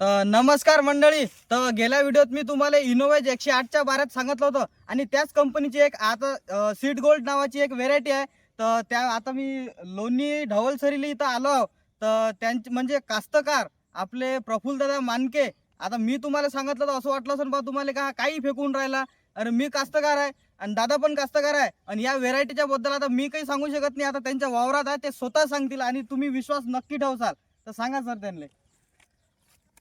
तर नमस्कार मंडळी. तर गेल्या व्हिडिओत मी तुम्हाला इनोवेज एकशे आठच्या बारात सांगितलं होतं. आणि त्याच कंपनीची एक आता सीट गोल्ड नावाची एक व्हेरायटी आहे. तर त्या आता मी लोणी ढवलसरीली इथं आलो तर त्यांचे म्हणजे कास्तकार आपले प्रफुल्लदादा मानके. आता मी तुम्हाला सांगितलं तर असं वाटलं असेल बा तुम्हाला का काही फेकून राहिला? अरे मी कास्तकार आहे आणि दादा पण कास्तकार आहे. आणि या व्हेरायटीच्या बद्दल आता मी काही सांगू शकत नाही. आता त्यांच्या वावरात आहे ते स्वतः सांगतील आणि तुम्ही विश्वास नक्की ठेवसाल. तर सांगा सर त्यांना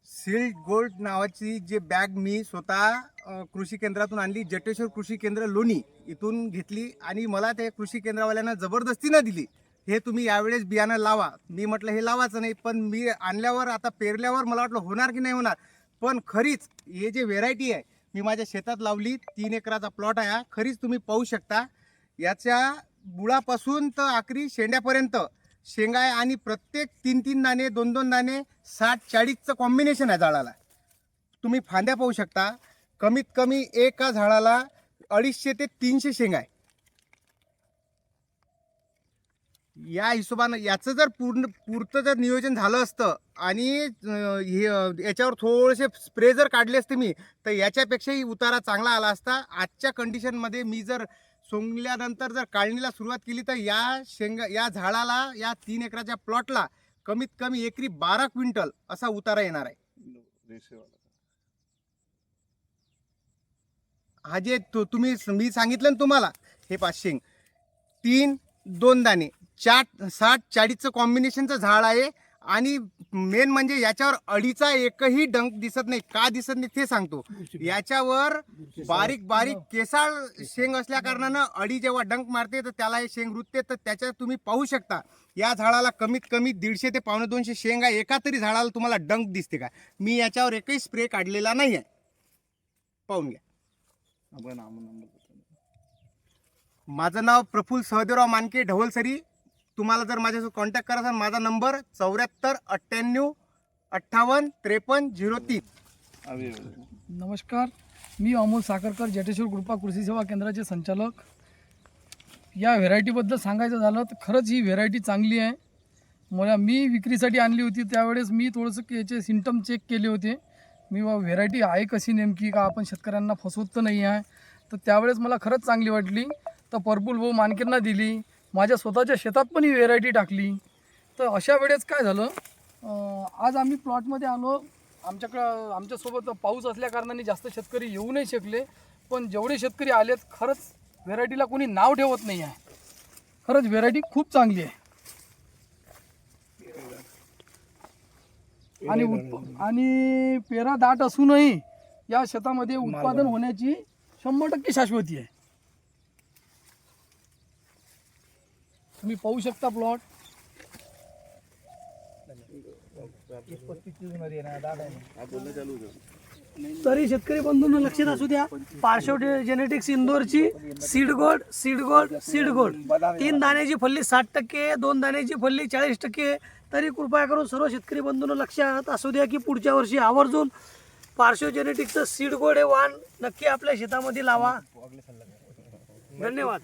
सिल्ड गोल्ड नावाची जे बॅग मी स्वतः कृषी केंद्रातून आणली जटेश्वर कृषी केंद्र लोणी इथून घेतली आणि मला ते कृषी केंद्रवाल्यांना जबरदस्तीनं दिली. हे तुम्ही यावेळेस बियाणं लावा. मी म्हटलं हे लावायचं नाही पण मी आणल्यावर आता पेरल्यावर मला वाटलं होणार की नाही होणार. पण खरीच हे जे व्हेरायटी आहे मी माझ्या शेतात लावली तीन एकराचा प्लॉट आहे हा. खरीच तुम्ही पाहू शकता. याच्या बुळापासून तर आखरी शेंड्यापर्यंत शेंगा आहे आणि प्रत्येक तीन तीन दाणे दोन दोन दाणे साठ चाळीसचं कॉम्बिनेशन आहे झाडाला. तुम्ही फांद्या पाहू शकता. कमीत कमी एका झाडाला अडीचशे ते तीनशे शेंगा आहे या हिशोबानं याचं जर पूर्ण पुरतं जर नियोजन झालं असतं आणि हे याच्यावर थोडेसे स्प्रे जर काढले असते मी तर याच्यापेक्षाही उतारा चांगला आला असता. आजच्या कंडिशनमध्ये मी जर सोंगल्यानंतर जर काढणीला सुरुवात केली तर या शेंगा या झाडाला या तीन एकराच्या प्लॉटला कमीत कमी एकरी बारा क्विंटल असा उतारा येणार आहे. हा जे तु- तुम्ही मी सांगितलं ना तुम्हाला हे पाच शेंग. तीन दोन दाणे चाट साठ चाळीसचं कॉम्बिनेशनचं झाड आहे. आणि मेन म्हणजे याच्यावर अडीचा एकही डंक दिसत नाही. का दिसत नाही ते सांगतो. याच्यावर बारीक बारीक केसाळ शेंग असल्या कारणानं अडी जेव्हा डंक मारते तर त्याला हे शेंग रुतते. तर त्याच्यात तुम्ही पाहू शकता या झाडाला कमीत कमी दीडशे ते पावणे दोनशे शेंग आहे एका तरी झाडाला तुम्हाला डंक दिसते का? मी याच्यावर एकही स्प्रे काढलेला नाही आहे पाहून घ्या. माझं नाव प्रफुल्ल सहदेवराव मानके ढवलसरी तुम्हाला जर माझ्यासोबत कॉन्टॅक्ट करा सर माझा नंबर चौऱ्याहत्तर अठ्ठ्याण्णव अठ्ठावन्न त्रेपन्न झिरो तीन. नमस्कार मी अमोल साखरकर जटेश्वर कृपा कृषी सेवा केंद्राचे संचालक. या व्हेरायटीबद्दल सांगायचं झालं तर खरंच ही व्हेरायटी चांगली आहे. मला मी विक्रीसाठी आणली होती त्यावेळेस मी थोडंसं याचे सिमटम चेक केले होते. मी बा व्हेरायटी आहे कशी नेमकी का आपण शेतकऱ्यांना फसवत तर नाही आहे. तर त्यावेळेस मला खरंच चांगली वाटली. तर पर्पुल भाऊ मानकेंना दिली. माझ्या स्वतःच्या शेतात पण ही व्हेरायटी टाकली. तर अशा वेळेस काय झालं आज आम्ही प्लॉटमध्ये आलो. आमच्याकडं आमच्यासोबत पाऊस असल्या कारणाने जास्त शेतकरी येऊ नाही शकले. पण जेवढे शेतकरी आलेत खरंच व्हेरायटीला कोणी नाव ठेवत नाही आहे. खरंच व्हेरायटी खूप चांगली आहे. आणि उत्प आणि पेरा दाट असूनही या शेतामध्ये उत्पादन होण्याची शंभर टक्के शाश्वती आहे. तुम्ही पाहू शकता प्लॉट तरी शेतकरी बंधूंना लक्षात असू द्या पार्श्व जेनेटिक्स इंदोरची सीड गोड सीड गोड सीड गोड तीन दाण्याची फल्ली साठ टक्के दोन दाण्याची फल्ली चाळीस टक्के. तरी कृपया करून सर्व शेतकरी बंधूंना लक्षात असू द्या की पुढच्या वर्षी आवर्जून पार्श्व जेनेटिक्सचं सीड गोड हे वाण नक्की आपल्या शेतामध्ये लावा. धन्यवाद.